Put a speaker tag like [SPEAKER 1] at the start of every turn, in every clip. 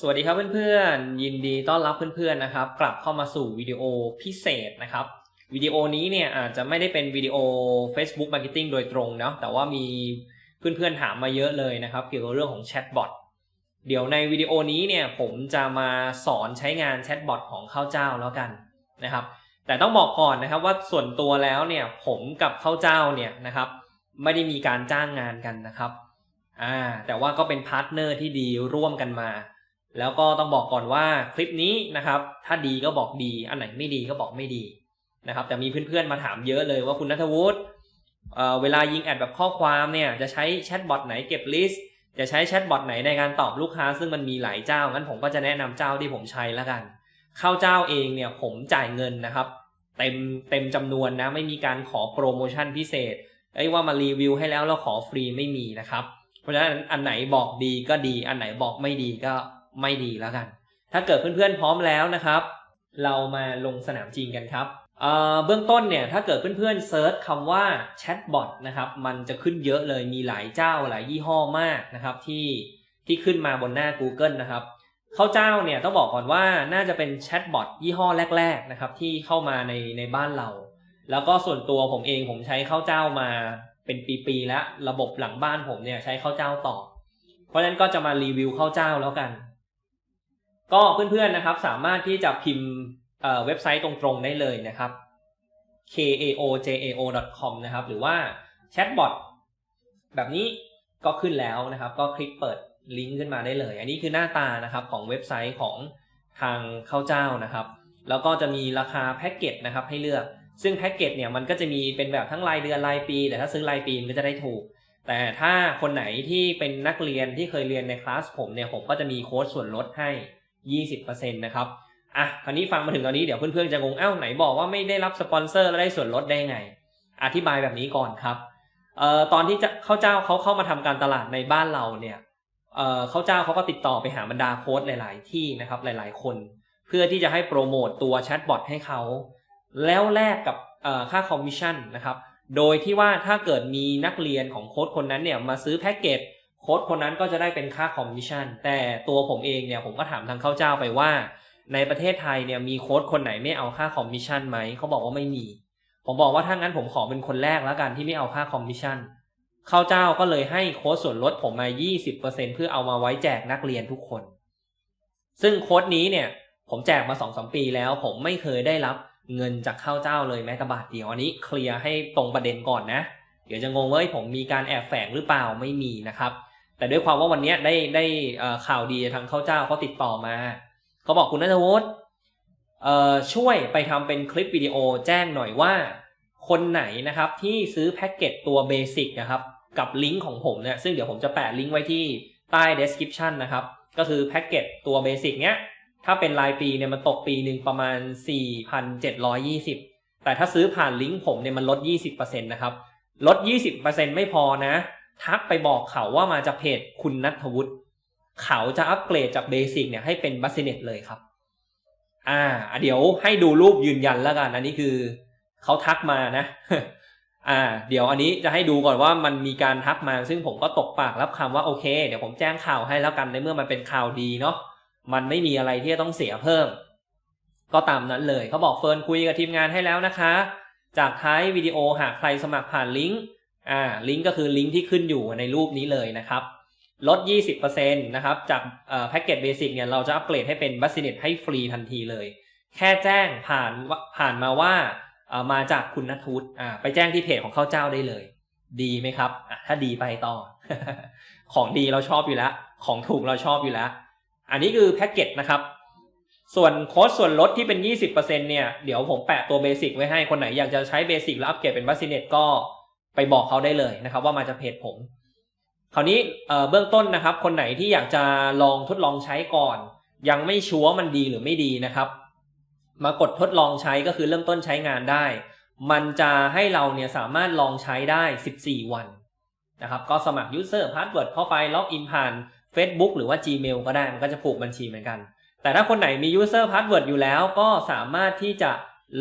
[SPEAKER 1] สวัสดีครับเพื่อนๆ ยินดีต้อนรับเพื่อนๆนะครับ กลับเข้ามาสู่วิดีโอพิเศษนะครับวิดีโอนี้เนี่ยอาจจะไม่ได้เป็นวิดีโอ Facebook Marketing โดยตรงเนาะแต่ว่ามีเพื่อนๆถามมาเยอะเลยนะครับ เกี่ยวกับเรื่องของแชทบอทเดี๋ยวในวิดีโอนี้เนี่ยผมจะมาสอนใช้งานแชทบอทของข้าวเจ้าแล้วกันนะครับ แต่ต้องบอกก่อนนะครับว่าส่วนตัวแล้วเนี่ยผมกับข้าวเจ้าเนี่ยนะครับไม่ได้มีการจ้างงานกันนะครับอ่าแต่ว่าก็เป็นพาร์ทเนอร์ที่ดีร่วมกันมา แล้วก็ต้องบอกก่อนว่าคลิปนี้นะครับ ถ้าดีก็บอกดี อันไหนไม่ดีก็บอกไม่ดีนะครับ แต่มีเพื่อนๆมาถามเยอะเลยว่าคุณนัทวุฒิเออเวลายิงแอดแบบข้อความเนี่ยจะใช้แชทบอทไหนเก็บลิสต์จะใช้แชทบอทไหนในการตอบลูกค้า ซึ่งมันมีหลายเจ้างั้นผมก็จะแนะนำเจ้าที่ผมใช้แล้วกัน เข้าเจ้าเองเนี่ยผมจ่ายเงินนะครับ เต็มเต็มจำนวนนะไม่มีการขอโปรโมชั่นพิเศษไอ้ยว่ามารีวิวให้แล้วแล้วขอฟรีไม่มีนะครับ เพราะฉะนั้นอันไหนบอกดีก็ดี อันไหนบอกไม่ดีก็ ไม่ดีแล้วกัน ถ้าเกิดเพื่อนๆพร้อมแล้วนะครับ เรามาลงสนามจริงกันครับเอ่อเบื้องต้นเนี่ยถ้าเกิดเพื่อนๆเซิร์ชคำว่าแชทบอทนะครับมันจะขึ้นเยอะเลยมีหลายเจ้าหลายยี่ห้อมากนะครับที่ที่ขึ้นมาบนหน้า Google นะครับเข้าเจ้าเนี่ยต้องบอกก่อนว่าน่าจะเป็นแชทบอทยี่ห้อแรกๆนะครับที่เข้ามาในในบ้านเรา แล้วก็ส่วนตัวผมเองผมใช้เข้าเจ้ามาเป็นปีๆแล้วระบบหลังบ้านผมเนี่ยใช้เข้าเจ้าต่อ เพราะฉะนั้นก็จะมารีวิวเข้าเจ้าแล้วกัน ก็เพื่อนๆนะครับสามารถที่จะพิมพ์เว็บไซต์ตรงๆได้เลยนะครับ kaojao.com นะครับ หรือว่าแชทบอทแบบนี้ก็ขึ้นแล้วนะครับ ก็คลิกเปิดลิงก์ขึ้นมาได้เลย อันนี้คือหน้าตานะครับของเว็บไซต์ของทางเข้าเจ้านะครับ แล้วก็จะมีราคาแพ็กเกจนะครับให้เลือก ซึ่งแพ็กเกจเนี่ยมันก็จะมีเป็นแบบทั้งรายเดือนรายปี แต่ถ้าซื้อรายปีมันก็จะได้ถูก แต่ถ้าคนไหนที่เป็นนักเรียนที่เคยเรียนในคลาสผมเนี่ยผมก็จะมีโค้ดส่วนลดให้ 20%นะครับอะคราวนี้ฟังมาถึงตอนนี้เดี๋ยวเพื่อนๆจะงงเอ้าไหนบอกว่าไม่ได้รับสปอนเซอร์แล้วได้ส่วนลดได้ไง อธิบายแบบนี้ก่อนครับเอ่อตอนที่จะเข้าเจ้าเขาเข้ามาทำการตลาดในบ้านเราเนี่ยเอ่อเข้าเจ้าเขาก็ติดต่อไปหาบรรดาโค้ดหลาย ๆ ที่นะครับหลาย ๆ คน เพื่อที่จะให้โปรโมตตัวแชทบอทให้เขาแล้วแลกกับค่าคอมมิชชั่นนะครับ โดยที่ว่าถ้าเกิดมีนักเรียนของโค้ดคนนั้นเนี่ยมาซื้อแพ็กเกจ โค้ดคนนั้นก็จะได้เป็นค่าคอมมิชชั่น แต่ตัวผมเองเนี่ยผมก็ถามทางเข้าเจ้าไปว่า ในประเทศไทยเนี่ยมีโค้ดคนไหนไม่เอาค่าคอมมิชชั่นไหมเขาบอกว่าไม่มี ผมบอกว่าถ้างั้นผมขอเป็นคนแรกแล้วกันที่ไม่เอาค่าคอมมิชชั่นเข้าเจ้าก็เลยให้โค้ดส่วนลดผมมา 20%เพื่อเอามาไว้แจกนักเรียนทุกคน ซึ่งโค้ดนี้เนี่ยผมแจกมา2-3ปีแล้วผมไม่เคยได้รับเงินจากข้าเจ้าเลยแม้แต่บาทเดียวอันนี้เคลียร์ให้ตรงประเด็นก่อนนะ เดี๋ยวจะงงว่าเอ้ยผมมีการแอบแฝงหรือเปล่าไม่มีนะครับ แต่ด้วยความว่าวันนี้ได้ได้ข่าวดีทางข้าเจ้าเขาติดต่อมาเขาบอกคุณนัทวุฒิเอ่อช่วยไปทำเป็นคลิปวิดีโอแจ้งหน่อยว่า คนไหนนะครับที่ซื้อแพ็กเกจตัวเบสิกนะครับกับลิงก์ของผมเนี่ยซึ่งเดี๋ยวผมจะแปะลิงก์ไว้ที่ใต้ description นะครับ ก็คือแพ็กเกจตัวเบสิกเนี้ย ถ้าเป็นรายปีเนี่ยมันตกปีหนึ่งประมาณ 4,720 แต่ถ้าซื้อผ่านลิงก์ผมเนี่ยมันลด 20%นะครับลด 20%ไม่พอนะ ทักไปบอกเขาว่ามาจากเพจคุณนัทวุฒิเขาจะอัปเกรดจากเบสิกเนี่ยให้เป็นบัสเนตเลยครับ อ่า เดี๋ยวให้ดูรูปยืนยันแล้วกัน อันนี้คือเขาทักมานะ อ่า เดี๋ยวอันนี้จะให้ดูก่อนว่ามันมีการทักมา ซึ่งผมก็ตกปากรับคำว่าโอเค เดี๋ยวผมแจ้งข่าวให้แล้วกันในเมื่อมันเป็นข่าวดีเนาะ มันไม่มีอะไรที่จะต้องเสียเพิ่ม ก็ตามนั้นเลยเขาบอกเฟิร์นคุยกับทีมงานให้แล้วนะคะ จากท้ายวิดีโอหากใครสมัครผ่านลิงก์ อ่าลิงก์ก็คือลิงก์ที่ขึ้นอยู่ในรูปนี้เลยนะครับ ลด 20%นะครับ จากแพ็กเกจเบสิกเนี่ยเราจะอัปเกรดให้เป็นบัสซิเนตให้ฟรีทันทีเลย แค่แจ้งผ่านผ่านมาว่าเอ่อมาจากคุณนัทวุฒิอ่าไปแจ้งที่เพจของข้าวเจ้าได้เลย ดีไหมครับอะถ้าดีไปต่อ ของดีเราชอบอยู่แล้ว ของถูกเราชอบอยู่แล้ว อันนี้คือแพ็กเกจนะครับ ส่วนโค้ดส่วนลดที่เป็น 20%เนี่ย เดี๋ยวผมแปะตัวเบสิกไว้ให้ คนไหนอยากจะใช้เบสิกแล้วอัปเกรดเป็นบัสซิเนตก็ ไปบอกเขาได้เลยนะครับ ว่ามาจากเพจผม คราวนี้เบื้องต้นนะครับ คนไหนที่อยากจะลองทดลองใช้ก่อน ยังไม่ชัวร์มันดีหรือไม่ดีนะครับ มากดทดลองใช้ก็คือเริ่มต้นใช้งานได้ มันจะให้เราเนี่ยสามารถลองใช้ได้ 14 วันนะครับ ก็สมัคร user password เข้าไปล็อกอินผ่าน Facebook หรือว่า Gmail ก็ได้มันก็จะผูกบัญชีเหมือนกัน แต่ถ้าคนไหนมี user password อยู่แล้วก็สามารถที่จะ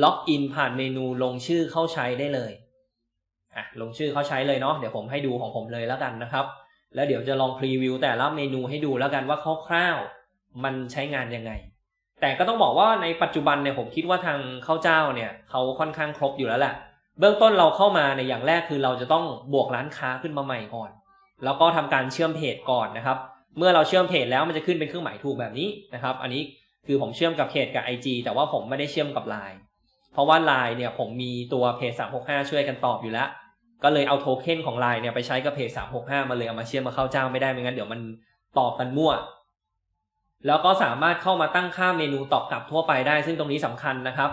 [SPEAKER 1] ล็อกอินผ่านเมนูลงชื่อเข้าใช้ได้เลย อะลงชื่อเขาใช้เลยเนาะเดี๋ยวผมให้ดูของผมเลยแล้วกันนะครับ แล้วเดี๋ยวจะลองพรีวิวแต่ละเมนูให้ดูแล้วกันว่าคร่าวๆมันใช้งานยังไง แต่ก็ต้องบอกว่าในปัจจุบันเนี่ยผมคิดว่าทางข้าวเจ้าเนี่ยเขาค่อนข้างครบอยู่แล้วแหละเบื้องต้นเราเข้ามาในอย่างแรกคือเราจะต้องบวกร้านค้าขึ้นมาใหม่ก่อน แล้วก็ทำการเชื่อมเพจก่อนนะครับ เมื่อเราเชื่อมเพจแล้วมันจะขึ้นเป็นเครื่องหมายถูกแบบนี้นะครับ อันนี้คือผมเชื่อมกับเพจกับ IG แต่ว่าผมไม่ได้เชื่อมกับ Line เพราะว่า Line เนี่ยผมมีตัวเพจ365 ช่วยกันตอบอยู่แล้ว ก็เลยเอาโทเค็นของ Line เนี่ยไปใช้กับเพจ365มาเลยเอามาเชื่อมมาเข้าเจ้าไม่ได้ไม่งั้นเดี๋ยวมันตอบกันมั่ว แล้วก็สามารถเข้ามาตั้งค่าเมนูตอบกลับทั่วไปได้ ซึ่งตรงนี้สำคัญนะครับ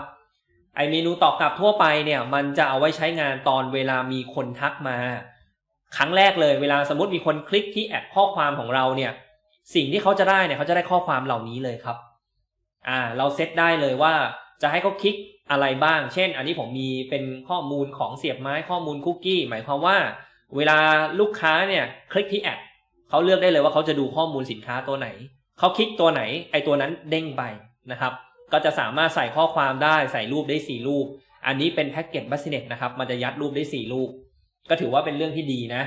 [SPEAKER 1] ไอเมนูตอบกลับทั่วไปเนี่ย มันจะเอาไว้ใช้งานตอนเวลามีคนทักมา ครั้งแรกเลยเวลาสมมติมีคนคลิกที่แอดข้อความของเราเนี่ย สิ่งที่เขาจะได้เนี่ยเขาจะได้ข้อความเหล่านี้เลยครับ อ่า เราเซตได้เลยว่า จะให้เขาคลิกอะไรบ้าง เช่น อันนี้ผมมีเป็นข้อมูลของเสียบไม้ข้อมูลคุกกี้ หมายความว่า เวลาลูกค้าเนี่ยคลิกที่แอดเขาเลือกได้เลยว่าเขาจะดูข้อมูลสินค้าตัวไหน เขาคลิกตัวไหน ไอตัวนั้นเด้งไปนะครับ ก็จะสามารถใส่ข้อความได้ใส่รูปได้ 4 รูป อันนี้เป็นแพ็กเกจบัสเน็ตนะครับ มันจะยัดรูปได้ 4 รูป ก็ถือว่าเป็นเรื่องที่ดีนะ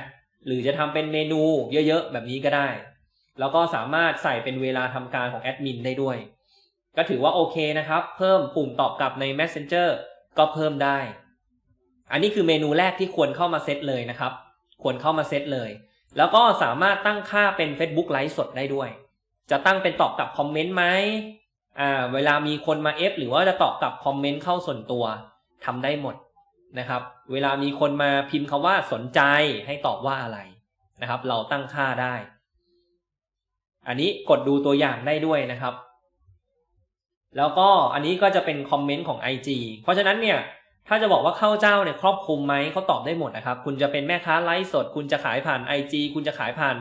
[SPEAKER 1] หรือจะทำเป็นเมนูเยอะๆ แบบนี้ก็ได้ แล้วก็สามารถใส่เป็นเวลาทำการของแอดมินได้ด้วย ก็ถือว่าโอเคนะครับ เพิ่มปุ่มตอบกลับใน Messenger ก็เพิ่มได้ อันนี้คือเมนูแรกที่ควรเข้ามาเซตเลยนะครับ ควรเข้ามาเซตเลย แล้วก็สามารถตั้งค่าเป็น Facebook ไลฟ์สดได้ด้วย จะตั้งเป็นตอบกลับคอมเมนต์ไหมอ่า เวลามีคนมาเอฟหรือว่าจะตอบกลับคอมเมนต์เข้าส่วนตัวทำได้หมดนะครับ เวลามีคนมาพิมพ์คาว่าสนใจให้ตอบว่าอะไรนะครับ เราตั้งค่าได้ อันนี้กดดูตัวอย่างได้ด้วยนะครับ แล้วก็อันนี้ก็จะเป็นคอมเมนต์ของ IG เพราะฉะนั้นเนี่ยถ้าจะบอกว่าเข้าเจ้าเนี่ยครอบคลุมไหมเขาตอบได้หมดนะครับ คุณจะเป็นแม่ค้าไลฟ์สด คุณจะขายผ่าน IG คุณจะขายผ่าน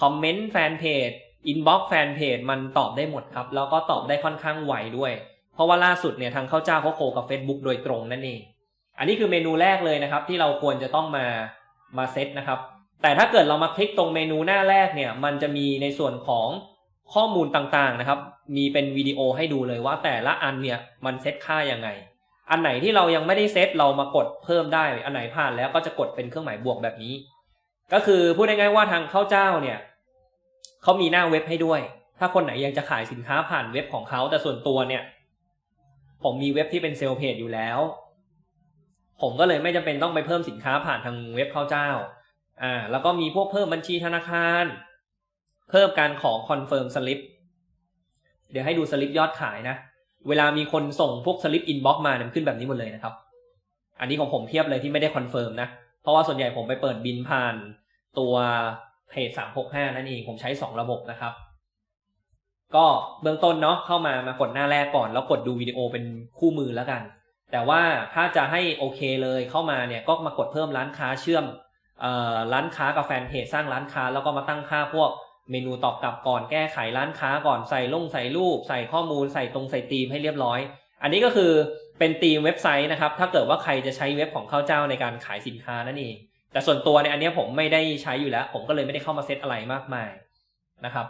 [SPEAKER 1] คอมเมนต์แฟนเพจอินบ็อกซ์แฟนเพจมันตอบได้หมดครับ แล้วก็ตอบได้ค่อนข้างไวด้วย เพราะว่าล่าสุดเนี่ยทางเข้าเจ้าเขาโคกับ Facebook โดยตรงนั่นเอง อันนี้คือเมนูแรกเลยนะครับ ที่เราควรจะต้องมามาเซตนะครับ แต่ถ้าเกิดเรามาคลิกตรงเมนูหน้าแรกเนี่ย มันจะมีในส่วนของ ข้อมูลต่างๆนะครับ มีเป็นวิดีโอให้ดูเลยว่าแต่ละอันเนี่ยมันเซตค่ายังไง อันไหนที่เรายังไม่ได้เซตเรามากดเพิ่มได้ อันไหนผ่านแล้วก็จะกดเป็นเครื่องหมายบวกแบบนี้ ก็คือพูดง่ายๆว่าทางเข้าเจ้าเนี่ยเขามีหน้าเว็บให้ด้วย ถ้าคนไหนยังจะขายสินค้าผ่านเว็บของเขาแต่ส่วนตัวเนี่ย ผมมีเว็บที่เป็นเซลล์เพจอยู่แล้ว ผมก็เลยไม่จำเป็นต้องไปเพิ่มสินค้าผ่านทางเว็บเข้าเจ้า อ่า แล้วก็มีพวกเพิ่มบัญชีธนาคาร เพิ่มการขอคอนเฟิร์มสลิปเดี๋ยวให้ดูสลิปยอดขายนะ เวลามีคนส่งพวกสลิปอินบ็อกมาเนี่ยขึ้นแบบนี้หมดเลยนะครับ อันนี้ของผมเทียบเลยที่ไม่ได้คอนเฟิร์มนะ เพราะว่าส่วนใหญ่ผมไปเปิดบินผ่านตัวเพจสามหกห้านั่นเองผมใช้สองระบบนะครับ ก็เบื้องต้นเนาะเข้ามามากดหน้าแรกก่อนแล้วกดดูวิดีโอเป็นคู่มือแล้วกัน แต่ว่าถ้าจะให้โอเคเลยเข้ามาเนี่ยก็มากดเพิ่มร้านค้าเชื่อมร้านค้ากับแฟนเพจสร้างร้านค้าแล้วก็มาตั้งค่าพวก เมนูตอบกลับก่อนแก้ไขร้านค้าก่อนใส่ลงใส่รูป ใส่ข้อมูลใส่ตรงใส่ธีมให้เรียบร้อย อันนี้ก็คือเป็นธีมเว็บไซต์นะครับ ถ้าเกิดว่าใครจะใช้เว็บของข้าวเจ้าในการขายสินค้านั่นเองแต่ส่วนตัวในอันนี้ผมไม่ได้ใช้อยู่แล้ว ผมก็เลยไม่ได้เข้ามาเซตอะไรมากมายนะครับ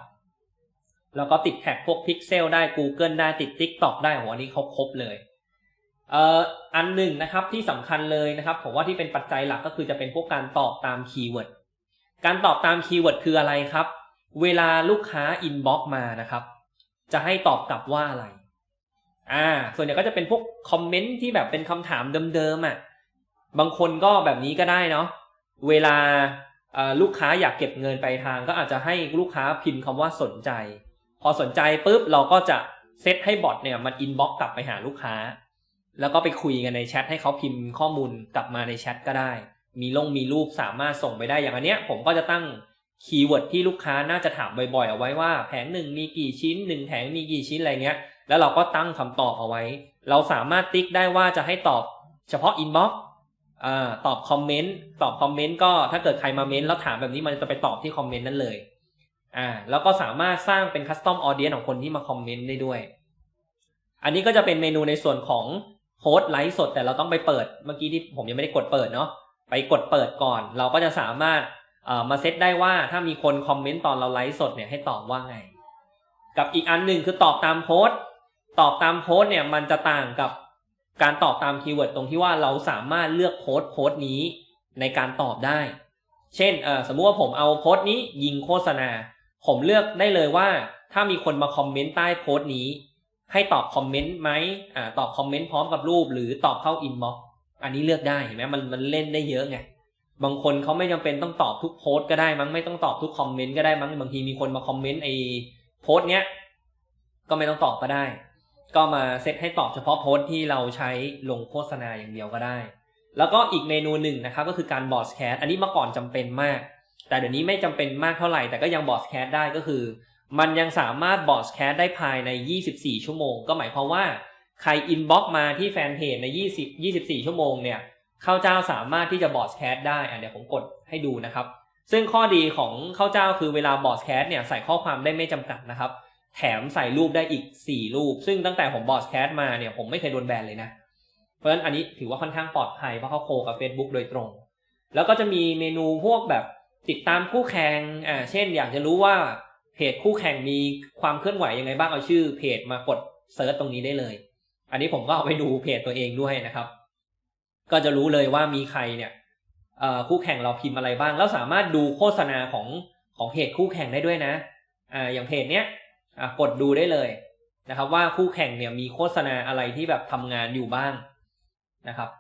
[SPEAKER 1] แล้วก็ติดแท็กพวกพิกเซลได้ Google ได้ติด TikTok ได้โหอันนี้เขาครบเลยเอ่ออันหนึ่งนะครับที่สำคัญเลยนะครับ ผมว่าที่เป็นปัจจัยหลักก็คือจะเป็นพวกการตอบตามคีย์เวิร์ดการตอบตามคีย์เวิร์ดคืออะไรครับ เวลาลูกค้าอินบ็อกมานะครับ จะให้ตอบกลับว่าอะไร อ่า ส่วนใหญ่ก็จะเป็นพวกคอมเมนต์ที่แบบเป็นคำถามเดิมๆอะ บางคนก็แบบนี้ก็ได้เนาะ เวลาลูกค้าอยากเก็บเงินไปทาง ก็อาจจะให้ลูกค้าพิมพ์คำว่าสนใจ พอสนใจปุ๊บเราก็จะเซตให้บอทเนี่ยมันอินบ็อกกลับไปหาลูกค้า แล้วก็ไปคุยกันในแชทให้เขาพิมพ์ข้อมูลกลับมาในแชทก็ได้ มีลงมีรูปสามารถส่งไปได้อย่างอันเนี้ย ผมก็จะตั้ง คีย์เวิร์ดที่ลูกค้าน่าจะถามบ่อยๆ เอาไว้ว่าแผงหนึ่งมีกี่ชิ้นหนึ่งแผงมีกี่ชิ้นอะไรเงี้ย แล้วเราก็ตั้งคำตอบเอาไว้ เราสามารถติ๊กได้ว่าจะให้ตอบเฉพาะอินบ็อกซ์ตอบคอมเมนต์ตอบคอมเมนต์ก็ถ้าเกิดใครมาเมนต์แล้วถามแบบนี้มันจะไปตอบที่คอมเมนต์นั้นเลยอ่าแล้วก็สามารถสร้างเป็นคัสตอมออเดียนของคนที่มาคอมเมนต์ได้ด้วย อันนี้ก็จะเป็นเมนูในส่วนของโฮสต์ไลฟ์สดแต่เราต้องไปเปิดเมื่อกี้ที่ผมยังไม่ได้กดเปิดเนาะไปกดเปิดก่อน เราก็จะสามารถ มาเซตได้ว่าถ้ามีคนคอมเมนต์ตอนเราไลฟ์สดเนี่ยให้ตอบว่าไง กับอีกอันหนึ่งคือตอบตามโพสต์ตอบตามโพสต์เนี่ยมันจะต่างกับการตอบตามคีย์เวิร์ดตรงที่ว่าเราสามารถเลือกโพสต์โพสต์นี้ในการตอบได้ เช่นสมมุติว่าผมเอาโพสต์นี้ยิงโฆษณา ผมเลือกได้เลยว่า ถ้ามีคนมาคอมเมนต์ใต้โพสต์นี้ ให้ตอบคอมเมนต์ไหมอตอบคอมเมนต์พร้อมกับรูป หรือตอบเข้าอินบ็อกอันนี้เลือกได้เห็นไหมมันมันเล่นได้เยอะไง บางคนเขาไม่จำเป็นต้องตอบทุกโพสต์ก็ได้มั้งไม่ต้องตอบทุกคอมเมนต์ก็ได้มั้งบางทีมีคนมาคอมเมนต์ไอ้โพสต์เนี้ยก็ไม่ต้องตอบก็ได้ ก็มาเซตให้ตอบเฉพาะโพสต์ที่เราใช้ลงโฆษณาอย่างเดียวก็ได้ แล้วก็อีกเมนูหนึ่งนะครับก็คือการบอสแคสอันนี้เมื่อก่อนจำเป็นมาก แต่เดี๋ยวนี้ไม่จำเป็นมากเท่าไหร่แต่ก็ยังบอสแคสได้ก็คือ มันยังสามารถบอสแคสได้ภายใน 24 ชั่วโมง ก็หมายความว่าใครอินบ็อกมาที่แฟนเพจใน20 24 ชั่วโมงเนี่ย ข้าวเจ้าสามารถที่จะบอสแคสได้อะเดี๋ยวผมกดให้ดูนะครับ ซึ่งข้อดีของข้าวเจ้าคือเวลาบอสแคสเนี่ยใส่ข้อความได้ไม่จำกัดนะครับ แถมใส่รูปได้อีก 4 รูป ซึ่งตั้งแต่ผมบอสแคสมาเนี่ยผมไม่เคยโดนแบนเลยนะ เพราะฉะนั้นอันนี้ถือว่าค่อนข้างปลอดภัยเพราะเขาโคกับ Facebook โดยตรง แล้วก็จะมีเมนูพวกแบบติดตามคู่แข่งอ่าเช่น อยากจะรู้ว่าเพจคู่แข่งมีความเคลื่อนไหวยังไงบ้างเอาชื่อเพจมากดเซิร์ชตรงนี้ได้เลย อันนี้ผมก็เอาไปดูเพจตัวเองด้วยนะครับ ก็จะรู้เลยว่ามีใครเนี่ยคู่แข่งเราพิมพ์อะไรบ้าง แล้วสามารถดูโฆษณาของของเพจคู่แข่งได้ด้วยนะอ่าอย่างเพจเนี้ยกดดูได้เลยนะครับ ว่าคู่แข่งเนี่ยมีโฆษณาอะไรที่แบบทำงานอยู่บ้างนะครับ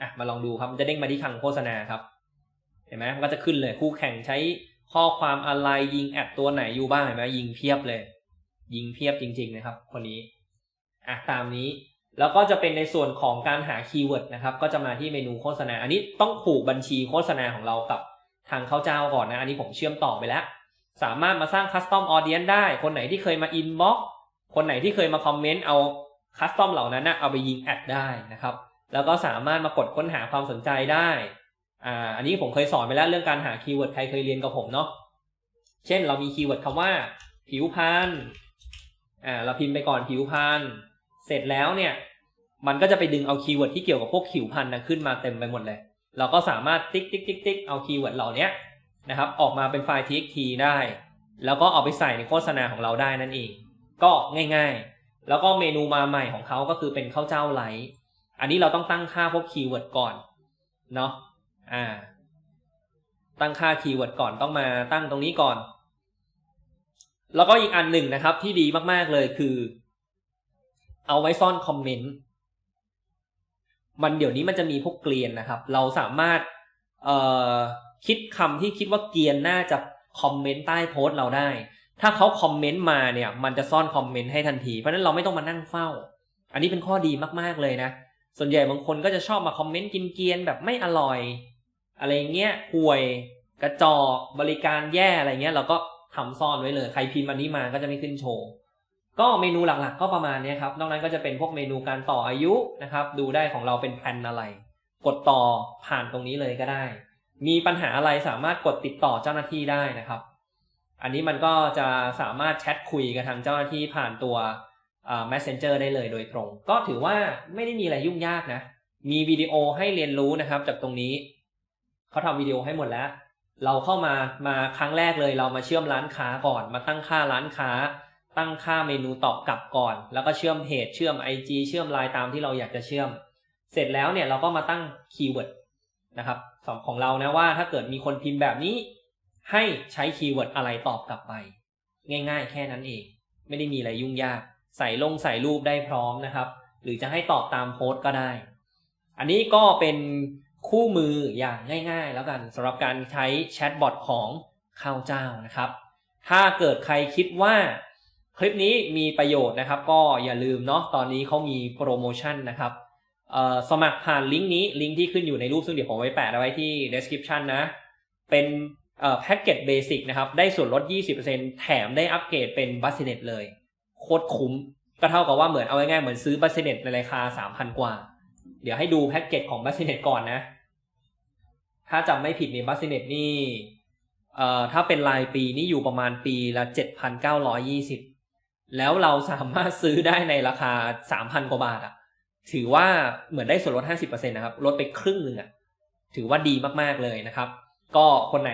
[SPEAKER 1] อะมาลองดูครับมันจะเด้งมาที่คลังโฆษณาครับ เห็นไหมมันก็จะขึ้นเลยคู่แข่งใช้ข้อความอะไรยิงแอดตัวไหนอยู่บ้างเห็นไหมยิงเพียบเลย ยิงเพียบจริง ๆ นะครับ คนนี้อะตามนี้ แล้วก็จะเป็นในส่วนของการหาคีย์เวิร์ดนะครับ ก็จะมาที่เมนูโฆษณา อันนี้ต้องผูกบัญชีโฆษณาของเรากับทางเข้าเจ้าก่อนนะ อันนี้ผมเชื่อมต่อไปแล้ว สามารถมาสร้างคัสตอมออเดียนได้ คนไหนที่เคยมาอินบ็อกคนไหนที่เคยมาคอมเมนต์เอาคัสตอมเหล่านั้นนะเอาไปยิงแอดได้นะครับ แล้วก็สามารถมากดค้นหาความสนใจได้ อ่า อันนี้ผมเคยสอนไปแล้วเรื่องการหาคีย์เวิร์ดใครเคยเรียนกับผมเนาะ เช่นเรามีคีย์เวิร์ดคำว่า ผิวพรรณ อ่า เราพิมพ์ไปก่อนผิวพรรณ เสร็จแล้วเนี่ย มันก็จะไปดึงเอาคีย์เวิร์ดที่เกี่ยวกับพวกผิวพรรณนะขึ้นมาเต็มไปหมดเลย เราก็สามารถติ๊กติ๊กติ๊กติ๊กเอาคีย์เวิร์ดเหล่านี้นะครับออกมาเป็นไฟล์ txt ได้ แล้วก็เอาไปใส่ในโฆษณาของเราได้นั่นเอง ก็ง่ายๆ แล้วก็เมนูมาใหม่ของเขาก็คือเป็นข้าวเจ้าไลท์อันนี้เราต้องตั้งค่าพวกคีย์เวิร์ดก่อนเนาะอ่า ตั้งค่าคีย์เวิร์ดก่อนต้องมาตั้งตรงนี้ก่อน แล้วก็อีกอันหนึ่งนะครับที่ดีมากๆเลยคือ เอาไว้ซ่อนคอมเมนต์ มันเดี๋ยวนี้มันจะมีพวกเกลียนนะครับ เราสามารถเอ่อคิดคำที่คิดว่าเกลียนน่าจะคอมเมนต์ใต้โพสต์เราได้ ถ้าเขาคอมเมนต์มาเนี่ย มันจะซ่อนคอมเมนต์ให้ทันที เพราะนั้นเราไม่ต้องมานั่งเฝ้า อันนี้เป็นข้อดีมากๆเลยนะ ส่วนใหญ่บางคนก็จะชอบมาคอมเมนต์กินเกรียนแบบไม่อร่อย อะไรเงี้ยห่วยกระจอกบริการแย่อะไรเงี้ย เราก็ทำซ่อนไว้เลย ใครพิมพ์อันนี้มาก็จะไม่ขึ้นโชว์ ก็เมนูหลักๆ ก็ประมาณนี้ครับ นอกนั้นก็จะเป็นพวกเมนูการต่ออายุนะครับ ดูได้ของเราเป็นแพลนอะไร กดต่อผ่านตรงนี้เลยก็ได้ มีปัญหาอะไรสามารถกดติดต่อเจ้าหน้าที่ได้นะครับ อันนี้มันก็จะสามารถแชทคุยกับทางเจ้าหน้าที่ผ่านตัว messenger ได้เลยโดยตรง ก็ถือว่าไม่ได้มีอะไรยุ่งยากนะ มีวิดีโอให้เรียนรู้นะครับ จากตรงนี้ เขาทำวิดีโอให้หมดแล้ว เราเข้ามามาครั้งแรกเลย เรามาเชื่อมร้านค้าก่อน มาตั้งค่าร้านค้า ตั้งค่าเมนูตอบกลับก่อน แล้วก็เชื่อมเพจเชื่อม IG เชื่อมไลน์ตามที่เราอยากจะเชื่อม เสร็จแล้วเนี่ยเราก็มาตั้งคีย์เวิร์ดนะครับสองของเรานะว่าถ้าเกิดมีคนพิมพ์แบบนี้ ให้ใช้คีย์เวิร์ดอะไรตอบกลับไป ง่าย ๆ แค่นั้นเอง ไม่ได้มีอะไรยุ่งยาก ใส่ลงใส่รูปได้พร้อมนะครับ หรือจะให้ตอบตามโพสต์ก็ได้ อันนี้ก็เป็นคู่มืออย่างง่าย ๆ แล้วกันสำหรับการใช้แชทบอทของข้าวเจ้านะครับ ถ้าเกิดใครคิดว่า คลิปนี้มีประโยชน์นะครับ ก็อย่าลืมเนาะตอนนี้เขามีโปรโมชั่นนะครับสมัครผ่านลิงก์นี้ลิงก์ที่ขึ้นอยู่ในรูปซึ่งเดี๋ยวผมไว้แปะเอาไว้ที่ description นะ เป็นแพ็กเกจเบสิกนะครับ ได้ส่วนลด 20%แถมได้อัปเกรดเป็นบัสเนตเลย โคตรคุ้ม ก็เท่ากับว่าเหมือนเอาง่ายๆเหมือนซื้อบัสเนตในราคา 3,000 กว่า เดี๋ยวให้ดูแพ็กเกจของบัสเนตก่อนนะ ถ้าจำไม่ผิดเนี่ยบัสเนตนี่ถ้าเป็นรายปีนี่อยู่ประมาณปีละ 7,920 แล้วเราสามารถซื้อได้ในราคา3,000กว่าบาทอะถือว่าเหมือนได้ส่วนลด 50%นะครับ ลดไปครึ่งหนึ่งอะถือว่าดีมากๆเลยนะครับ ก็คนไหน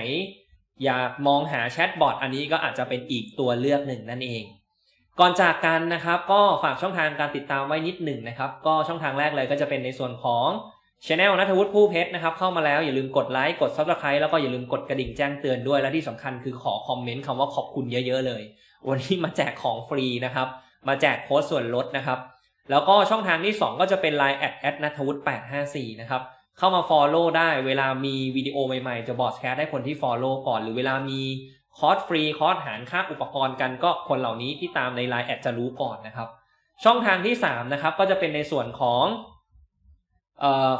[SPEAKER 1] อยากมองหาแชทบอทอันนี้ก็อาจจะเป็นอีกตัวเลือกหนึ่งนั่นเอง ก่อนจากกันนะครับ ก็ฝากช่องทางการติดตามไว้นิดหนึ่งนะครับ ก็ช่องทางแรกเลยก็จะเป็นในส่วนของ Channel นัทวุฒิผู้เพชรนะครับ เข้ามาแล้วอย่าลืมกดไลค์กด Subscribe แล้วก็อย่าลืมกดกระดิ่งแจ้งเตือนด้วยและที่สำคัญคือขอคอมเมนต์คำว่าขอบคุณเยอะ ๆ เลย วันนี้มาแจกของฟรีนะครับ มาแจกโค้ดส่วนลดนะครับ แล้วก็ช่องทางที่ 2 ก็จะเป็น Line แอดแอดนัทวุฒิ854นะครับ เข้ามา Follow ได้เวลามีวิดีโอใหม่ๆ จะบอสแคสให้คนที่ Follow ก่อน หรือเวลามีคอร์สฟรีคอร์สหารค่าอุปกรณ์กันก็คนเหล่านี้ที่ตามใน Line แอดจะรู้ก่อนนะครับ ช่องทางที่3นะครับก็จะเป็นในส่วนของ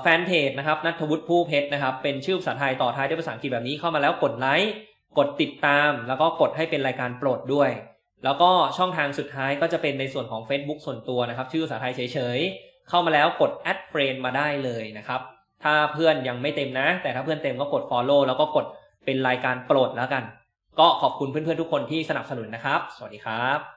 [SPEAKER 1] แฟนเพจนะครับนัทวุฒิผู้เพชรนะครับ เป็นชื่อภาษาไทยต่อท้ายด้วยภาษาอังกฤษแบบนี้เข้ามาแล้วกดไลค์กดติดตาม แล้วก็กดให้เป็นรายการโปรดด้วย แล้วก็ช่องทางสุดท้ายก็จะเป็นในส่วนของ Facebook ส่วนตัวนะครับ ชื่อภาษาไทยเฉยๆ เข้ามาแล้วกด add friend มาได้เลยนะครับ ถ้าเพื่อนยังไม่เต็มนะ แต่ถ้าเพื่อนเต็มก็กด follow แล้วก็กดเป็นรายการโปรดแล้วกัน ก็ขอบคุณเพื่อนๆทุกคนที่สนับสนุนนะครับ สวัสดีครับ